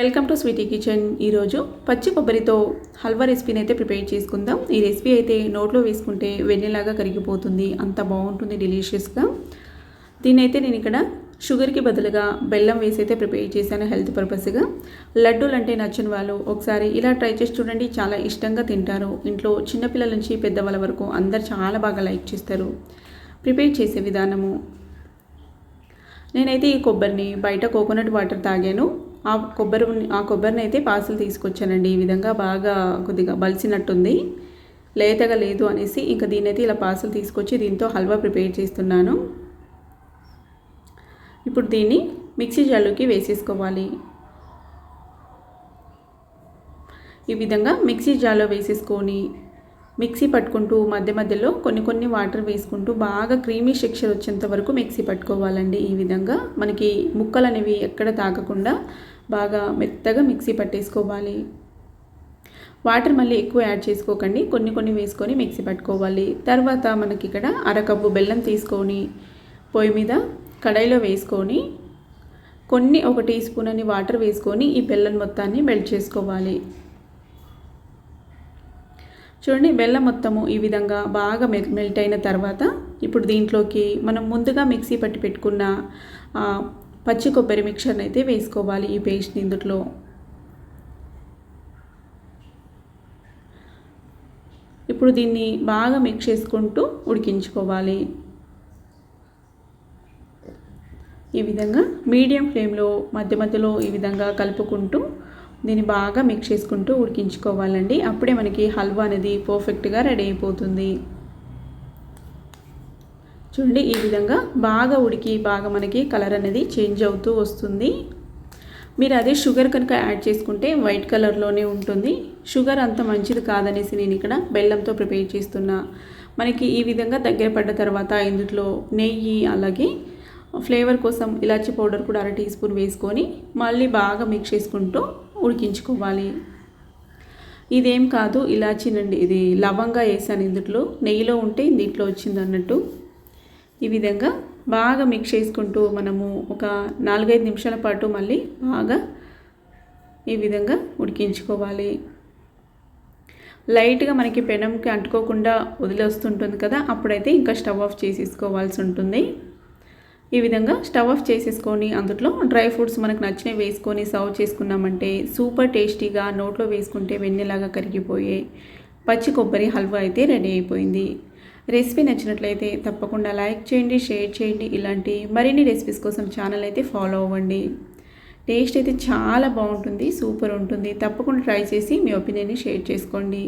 Welcome to Sweety kitchen. ఈరోజు పచ్చి కొబ్బరితో హల్వా రెసిపీని అయితే ప్రిపేర్ చేసుకుందాం. ఈ రెసిపీ అయితే నోట్లో వేసుకుంటే వెన్నెలాగా కరిగిపోతుంది. అంత బాగుంటుంది డెలీషియస్గా. దీని అయితే నేను ఇక్కడ షుగర్కి బదులుగా బెల్లం వేసి అయితే ప్రిపేర్ చేశాను హెల్త్ పర్పస్గా. లడ్డూలు అంటే నచ్చిన వాళ్ళు ఒకసారి ఇలా ట్రై చేసి చూడండి. చాలా ఇష్టంగా తింటారు. ఇంట్లో చిన్నపిల్లల నుంచి పెద్దవాళ్ళ వరకు అందరు చాలా బాగా లైక్ చేస్తారు. ప్రిపేర్ చేసే విధానము. నేనైతే ఈ కొబ్బరిని బయట కోకోనట్ వాటర్ తాగాను. ఆ కొబ్బరి ఆ కొబ్బరిని అయితే పార్సల్ తీసుకొచ్చానండి. ఈ విధంగా బాగా కొద్దిగా బలిసినట్టుంది. లేతగా లేదు అనేసి ఇంకా దీన్నైతే ఇలా పార్సల్ తీసుకొచ్చి దీంతో హల్వా ప్రిపేర్ చేస్తున్నాను. ఇప్పుడు దీన్ని మిక్సీ జార్లోకి వేసేసుకోవాలి. ఈ విధంగా మిక్సీ జార్లో వేసేసుకొని మిక్సీ పట్టుకుంటూ మధ్య మధ్యలో కొన్ని కొన్ని వాటర్ వేసుకుంటూ బాగా క్రీమీ స్ట్రక్చర్ వచ్చేంత వరకు మిక్సీ పట్టుకోవాలండి. ఈ విధంగా మనకి ముక్కలు అనేవి ఎక్కడ తాగకుండా బాగా మెత్తగా మిక్సీ పట్టేసుకోవాలి. వాటర్ మళ్ళీ ఎక్కువ యాడ్ చేసుకోకండి. కొన్ని కొన్ని వేసుకొని మిక్సీ పట్టుకోవాలి. తర్వాత మనకి ఇక్కడ అరకప్పు బెల్లం తీసుకొని పొయ్యి మీద కడాయిలో వేసుకొని కొన్ని ఒక టీ స్పూన్ అని వాటర్ వేసుకొని ఈ బెల్లం మొత్తాన్ని మెల్ట్ చేసుకోవాలి. చూడండి బెల్లం మొత్తము ఈ విధంగా బాగా మె మెల్ట్ అయిన తర్వాత ఇప్పుడు దీంట్లోకి మనం ముందుగా మిక్సీ పట్టి పెట్టుకున్న పచ్చి కొబ్బరి మిక్చర్ని అయితే వేసుకోవాలి ఈ పేస్ట్ని ఇందులో. ఇప్పుడు దీన్ని బాగా మిక్స్ చేసుకుంటూ ఉడికించుకోవాలి. ఈ విధంగా మీడియం ఫ్లేమ్లో మధ్య మధ్యలో ఈ విధంగా కలుపుకుంటూ దీన్ని బాగా మిక్స్ చేసుకుంటూ ఉడికించుకోవాలండి. అప్పుడే మనకి హల్వా అనేది పర్ఫెక్ట్గా రెడీ అయిపోతుంది. చూడండి ఈ విధంగా బాగా ఉడికి బాగా మనకి కలర్ అనేది చేంజ్ అవుతూ వస్తుంది. మీరు అదే షుగర్ కనుక యాడ్ చేసుకుంటే వైట్ కలర్లోనే ఉంటుంది. షుగర్ అంత మంచిది కాదనేసి నేను ఇక్కడ బెల్లంతో ప్రిపేర్ చేస్తున్నా. మనకి ఈ విధంగా దగ్గర పడ్డ తర్వాత ఇందులో నెయ్యి అలాగే ఫ్లేవర్ కోసం ఇలాచి పౌడర్ కూడా అర టీ స్పూన్ వేసుకొని మళ్ళీ బాగా మిక్స్ చేసుకుంటూ ఉడికించుకోవాలి. ఇదేం కాదు ఇలాచీనండి ఇది లవంగా వేసాను ఇందులో. నెయ్యిలో ఉంటే దీంట్లో వచ్చింది అన్నట్టు ఈ విధంగా బాగా మిక్స్ చేసుకుంటూ మనము ఒక నాలుగైదు నిమిషాల పాటు మళ్ళీ బాగా ఈ విధంగా ఉడికించుకోవాలి. లైట్గా మనకి పెనంకి అంటుకోకుండా వదిలేస్తుంటుంది కదా అప్పుడైతే ఇంకా స్టవ్ ఆఫ్ చేసేసుకోవాల్సి ఉంటుంది. ఈ విధంగా స్టవ్ ఆఫ్ చేసేసుకొని అందులో డ్రై ఫ్రూట్స్ మనకు నచ్చినవి వేసుకొని సర్వ్ చేసుకున్నామంటే సూపర్ టేస్టీగా నోట్లో వేసుకుంటే వెన్నెలాగా కరిగిపోయే పచ్చి కొబ్బరి హల్వా అయితే రెడీ అయిపోయింది. రెసిపీ నచ్చినట్లయితే తప్పకుండా లైక్ చేయండి షేర్ చేయండి. ఇలాంటి మరిన్ని రెసిపీస్ కోసం ఛానల్ అయితే ఫాలో అవ్వండి. టేస్ట్ అయితే చాలా బాగుంటుంది సూపర్ ఉంటుంది. తప్పకుండా ట్రై చేసి మీ ఒపీనియన్ని షేర్ చేసుకోండి.